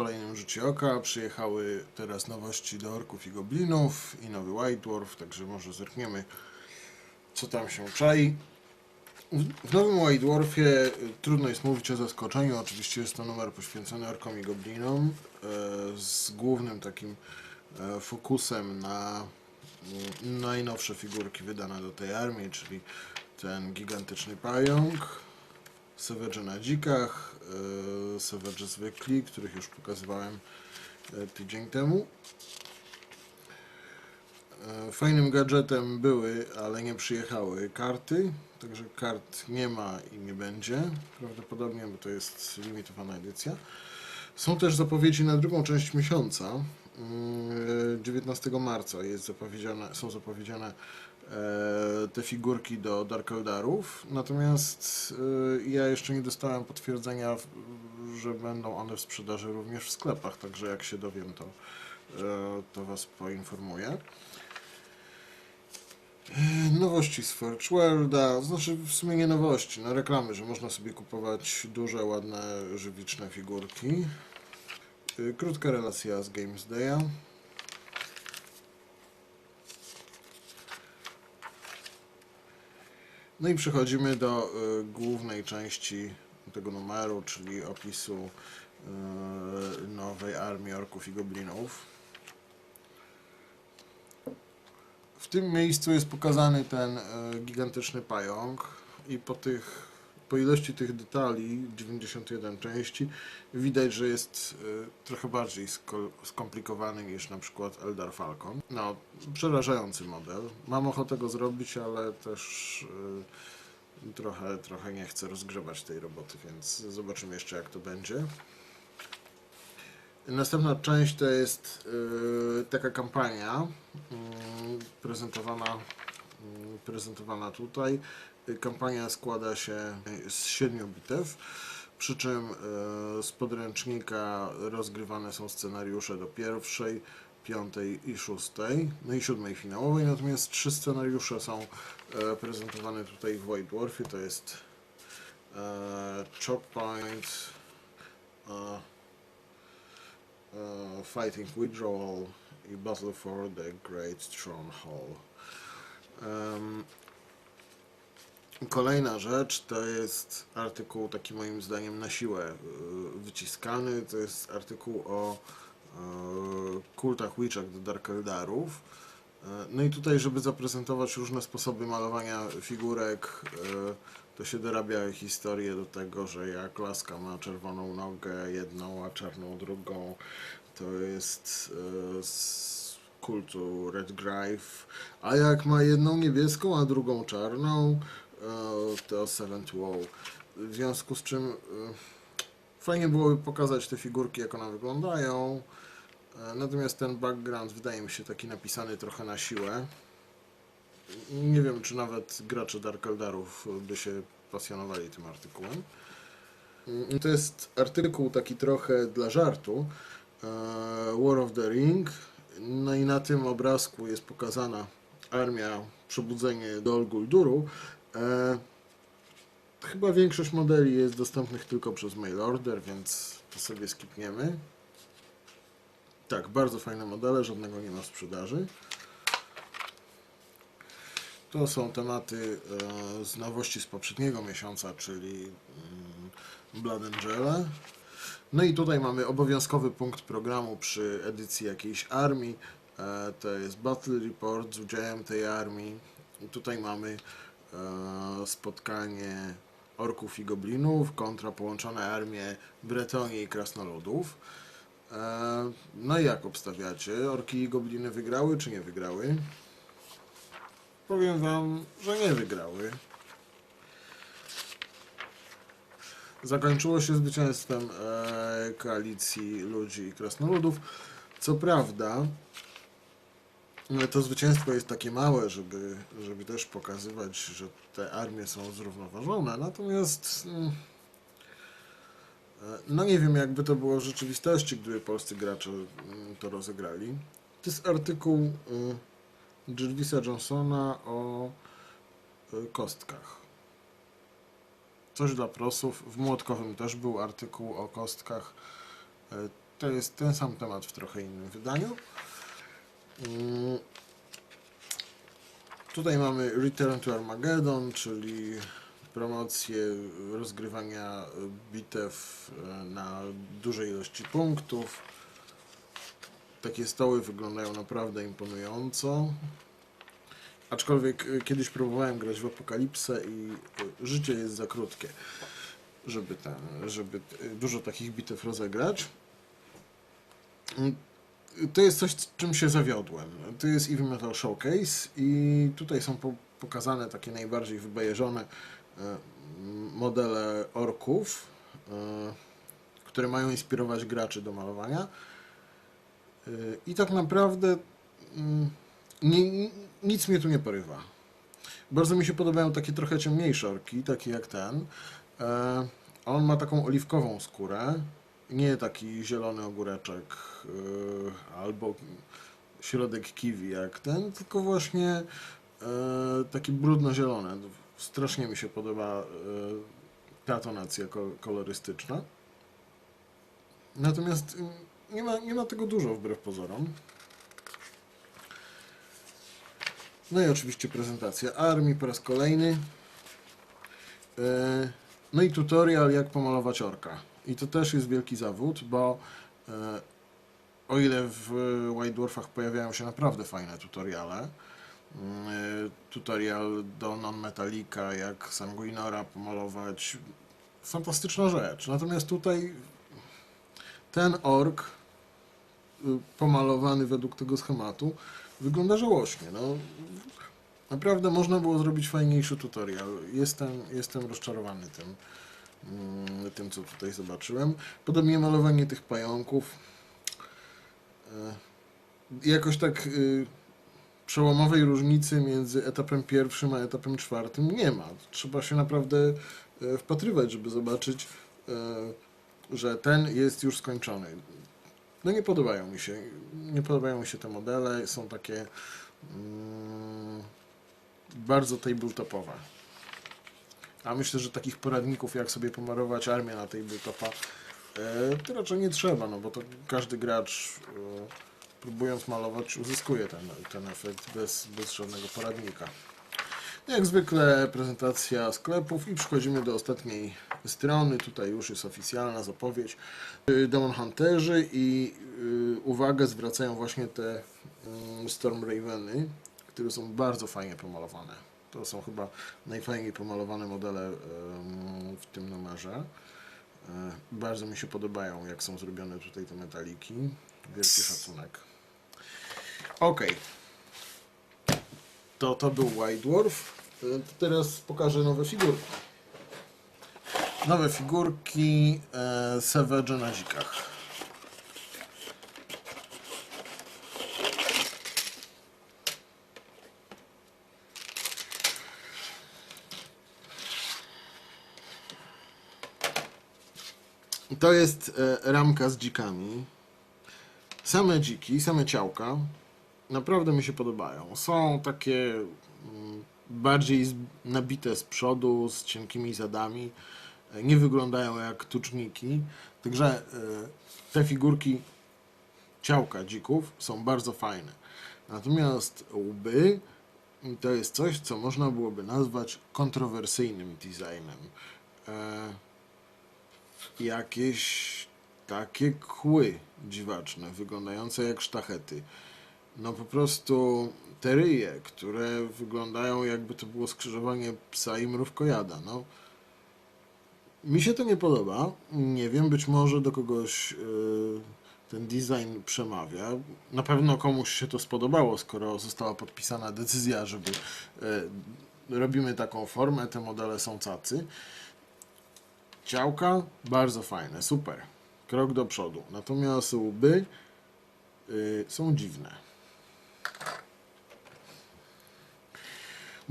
Kolejnym Rzucie Oka. Przyjechały teraz nowości do Orków i Goblinów i nowy White Dwarf, także może zerkniemy co tam się czai. W- nowym White Dwarfie y, trudno jest mówić o zaskoczeniu. Oczywiście jest to numer poświęcony Orkom i Goblinom e, z głównym takim e, fokusem na mm, najnowsze figurki wydane do tej armii, czyli ten gigantyczny pająk, Savage na dzikach, e, Savage zwykli, których już pokazywałem e, tydzień temu. E, Fajnym gadżetem były, ale nie przyjechały karty, także kart nie ma i nie będzie prawdopodobnie, bo to jest limitowana edycja. Są też zapowiedzi na drugą część miesiąca. Mm, 19 marca jest zapowiedziane, są zapowiedziane te figurki do Dark Eldarów, natomiast e, ja jeszcze nie dostałem potwierdzenia, że będą one w sprzedaży również w sklepach, także jak się dowiem, to, e, to Was poinformuję. E, Nowości z Forge Worlda, znaczy w sumie nie nowości, no reklamy, że można sobie kupować duże, ładne, żywiczne figurki. E, Krótka relacja z Games Day'a. No i przechodzimy do y, głównej części tego numeru, czyli opisu y, nowej armii orków i goblinów. W tym miejscu jest pokazany ten y, gigantyczny pająk i po tych po ilości tych detali, 91 części, widać, że jest y, trochę bardziej sko- skomplikowany niż na przykład Eldar Falcon. No, przerażający model. Mam ochotę go zrobić, ale też y, trochę, trochę nie chcę rozgrzewać tej roboty, więc zobaczymy jeszcze jak to będzie. Następna część to jest y, taka kampania y, prezentowana, prezentowana tutaj. Kampania składa się z siedmiu bitew, przy czym y, z podręcznika rozgrywane są scenariusze do pierwszej, piątej i szóstej, no i siódmej finałowej, natomiast trzy scenariusze są e, prezentowane tutaj w White Dwarfie, to jest e, Chop Point, e, e, Fighting Withdrawal i Battle for the Great Throne Hall. Kolejna rzecz to jest artykuł taki moim zdaniem na siłę y, wyciskany. To jest artykuł o y, kultach Witchach do Dark Eldarów. Y, No i tutaj, żeby zaprezentować różne sposoby malowania figurek, to się dorabia historię do tego, że jak laska ma czerwoną nogę jedną, a czarną drugą, to jest kultu Redgrave, a jak ma jedną niebieską, a drugą czarną, e, to Seventh Wow. W związku z czym e, fajnie byłoby pokazać te figurki, jak one wyglądają. E, Natomiast ten background wydaje mi się taki napisany trochę na siłę. Nie wiem, czy nawet gracze Dark Eldarów by się pasjonowali tym artykułem. Mm, To jest artykuł taki trochę dla żartu. War of the Ring. No i na tym obrazku jest pokazana armia, przebudzenie Dol Gulduru. E, chyba większość modeli jest dostępnych tylko przez mail order, więc to sobie skipniemy. Tak, bardzo fajne modele, żadnego nie ma w sprzedaży. To są tematy e, z nowości z poprzedniego miesiąca, czyli mm, Blood Angela. No i tutaj mamy obowiązkowy punkt programu przy edycji jakiejś armii. E, to jest Battle Report z udziałem tej armii. Tutaj mamy e, spotkanie orków i goblinów kontra połączone armie Bretonii i Krasnoludów. E, no i jak obstawiacie? Orki i gobliny wygrały czy nie wygrały? Powiem wam, że nie wygrały. Zakończyło się zwycięstwem e, koalicji ludzi i krasnoludów. Co prawda, to zwycięstwo jest takie małe, żeby, żeby też pokazywać, że te armie są zrównoważone. Natomiast, mm, e, no nie wiem, jakby to było w rzeczywistości, gdyby polscy gracze mm, to rozegrali. To jest artykuł y, Jervisa Johnsona o y, kostkach. Coś dla prosów. W Młotkowym też był artykuł o kostkach. E, To jest ten sam temat w trochę innym wydaniu. Mm. Tutaj mamy Return to Armageddon, czyli promocję rozgrywania bitew e, na dużej ilości punktów. Takie stoły wyglądają naprawdę imponująco. Aczkolwiek e, kiedyś próbowałem grać w Apokalipsę i e, życie jest za krótkie, żeby, ten, żeby e, dużo takich bitew rozegrać. To jest coś, czym się zawiodłem. To jest Evil Metal Showcase i tutaj są po, pokazane takie najbardziej wybajeżone modele orków, które mają inspirować graczy do malowania. I tak naprawdę mm, nie, nic mnie tu nie porywa. Bardzo mi się podobają takie trochę ciemniejsze orki, takie jak ten. E, On ma taką oliwkową skórę, nie taki zielony ogóreczek e, albo środek kiwi jak ten, tylko właśnie e, taki brudno-zielony. Strasznie mi się podoba e, ta tonacja ko- kolorystyczna. Natomiast mm, nie ma, nie ma tego dużo wbrew pozorom. No i oczywiście prezentacja armii po raz kolejny. E, No i tutorial jak pomalować orka. I to też jest wielki zawód, bo e, o ile w White Dwarfach pojawiają się naprawdę fajne tutoriale, mm, e, tutorial do non-metalika, jak Sanguinora pomalować, fantastyczna rzecz. Natomiast tutaj ten ork pomalowany według tego schematu wygląda żałośnie. No, naprawdę można było zrobić fajniejszy tutorial. Jestem, jestem rozczarowany tym, mm, tym, co tutaj zobaczyłem. Podobnie malowanie tych pająków. E, Jakoś tak y, przełomowej różnicy między etapem pierwszym a etapem czwartym nie ma. Trzeba się naprawdę e, wpatrywać, żeby zobaczyć, e, że ten jest już skończony. No nie podobają mi się. Nie podobają mi się te modele. Są takie mm, bardzo tabletopowe. A myślę, że takich poradników, jak sobie pomarować armię na tabletopa, e, to raczej nie trzeba, no bo to każdy gracz e, próbując malować uzyskuje ten, ten efekt bez, bez żadnego poradnika. Jak zwykle prezentacja sklepów i przechodzimy do ostatniej strony. Tutaj już jest oficjalna zapowiedź. Y, Demon Hunterzy i y, uwagę zwracają właśnie te y, Storm Raveny, które są bardzo fajnie pomalowane. To są chyba najfajniej pomalowane modele w tym numerze. E, Bardzo mi się podobają, jak są zrobione tutaj te metaliki. Wielki szacunek. Ok. To to był White Dwarf. E, Teraz pokażę nowe figurki. Nowe figurki e, Savage na dzikach. To jest e, ramka z dzikami. Same dziki, same ciałka. Naprawdę mi się podobają. Są takie bardziej nabite z przodu, z cienkimi zadami. E, Nie wyglądają jak tuczniki. Także e, te figurki ciałka dzików są bardzo fajne. Natomiast łby to jest coś, co można byłoby nazwać kontrowersyjnym designem. E, jakieś takie kły dziwaczne, wyglądające jak sztachety. No po prostu te ryje, które wyglądają jakby to było skrzyżowanie psa i mrówkojada. No, mi się to nie podoba. Nie wiem, być może do kogoś yy, ten design przemawia. Na pewno komuś się to spodobało, skoro została podpisana decyzja, żeby yy, robimy taką formę, te modele są cacy. Ciałka bardzo fajne, super. Krok do przodu. Natomiast łby y, są dziwne.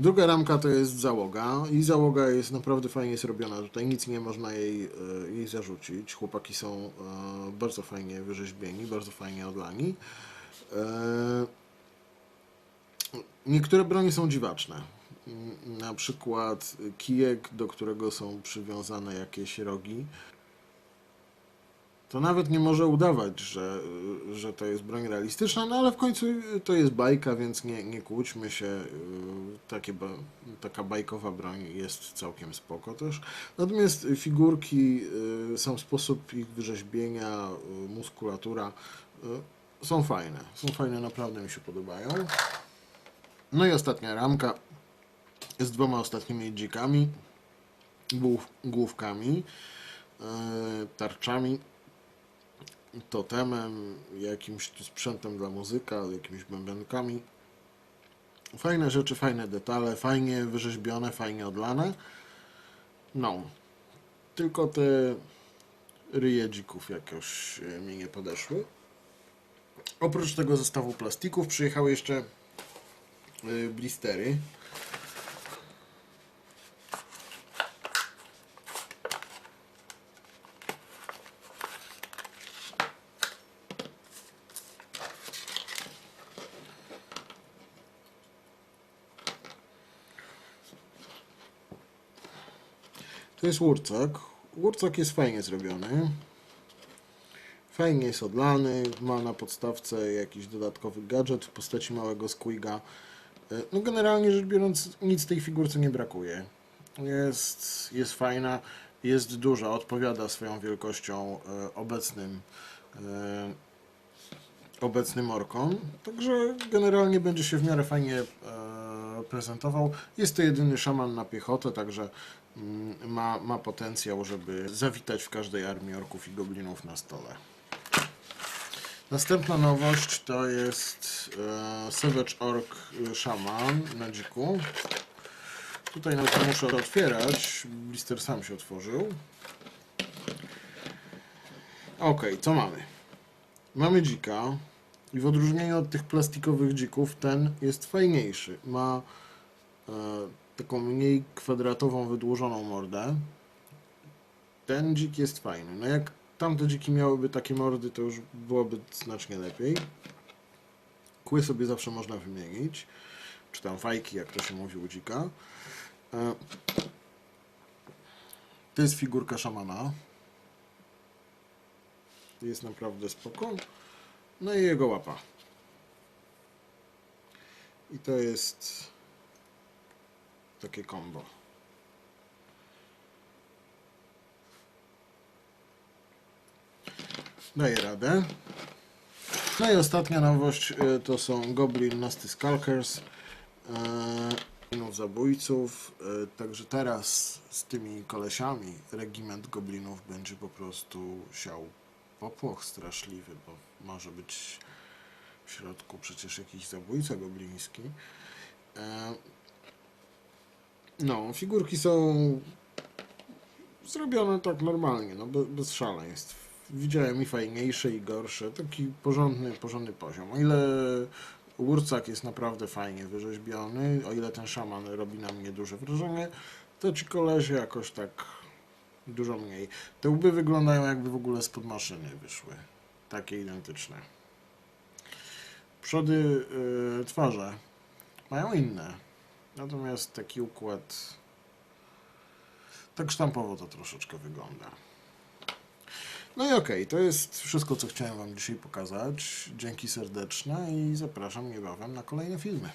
Druga ramka to jest załoga i załoga jest naprawdę fajnie zrobiona. Tutaj nic nie można jej, y, jej zarzucić. Chłopaki są y, bardzo fajnie wyrzeźbieni, bardzo fajnie odlani. Y, Niektóre broni są dziwaczne. Mm, Na przykład kijek, do którego są przywiązane jakieś rogi. To nawet nie może udawać, że, że to jest broń realistyczna, no ale w końcu to jest bajka, więc nie, nie kłóćmy się. Takie, taka bajkowa broń jest całkiem spoko też. Natomiast figurki, y, sam sposób ich wyrzeźbienia, y, muskulatura y, są fajne. Są fajne, naprawdę mi się podobają. No i ostatnia ramka z dwoma ostatnimi dzikami, głów, główkami, tarczami, totemem, jakimś sprzętem dla muzyka, jakimiś bębenkami. Fajne rzeczy, fajne detale, fajnie wyrzeźbione, fajnie odlane. No, tylko te ryje dzików jakoś e, mi nie podeszły. Oprócz tego zestawu plastików przyjechały jeszcze e, blistery. Jest łurcak. Łurcak jest fajnie zrobiony. Fajnie jest odlany. Ma na podstawce jakiś dodatkowy gadżet w postaci małego squiga. E, No generalnie rzecz biorąc, nic tej figurce nie brakuje. Jest, jest fajna, jest duża, odpowiada swoją wielkością e, obecnym e, obecnym orkom. Także generalnie będzie się w miarę fajnie prezentował. Jest to jedyny szaman na piechotę, także ma, ma potencjał, żeby zawitać w każdej armii orków i goblinów na stole. Następna nowość to jest e, Savage Orc e, Shaman na dziku. Tutaj nawet nie muszę otwierać, blister sam się otworzył. Ok, co mamy? Mamy dzika i w odróżnieniu od tych plastikowych dzików ten jest fajniejszy. Ma e, taką mniej kwadratową, wydłużoną mordę. Ten dzik jest fajny. No jak tamte dziki miałyby takie mordy, to już byłoby znacznie lepiej. Kły sobie zawsze można wymienić. Czy tam fajki, jak to się mówi u dzika. E, to jest figurka szamana. Jest naprawdę spoko. No i jego łapa. I to jest takie combo. Daję radę. No i ostatnia nowość y, to są Goblin Nasty Skulkers. y, Goblinów zabójców. y, Także teraz z tymi kolesiami regiment goblinów będzie po prostu siał popłoch straszliwy, bo może być w środku przecież jakiś zabójca gobliński. No, figurki są zrobione tak normalnie, no be- bez szaleństw. Widziałem i fajniejsze, i gorsze. Taki porządny, porządny poziom. O ile Łurcak jest naprawdę fajnie wyrzeźbiony, o ile ten szaman robi na mnie duże wrażenie, to ci kolesie jakoś tak dużo mniej. Te łby wyglądają jakby w ogóle spod maszyny wyszły. Takie identyczne. Przody y, twarze mają inne. Natomiast taki układ tak sztampowo to troszeczkę wygląda. No i okej, to jest wszystko, co chciałem Wam dzisiaj pokazać. Dzięki serdeczne i zapraszam niebawem na kolejne filmy.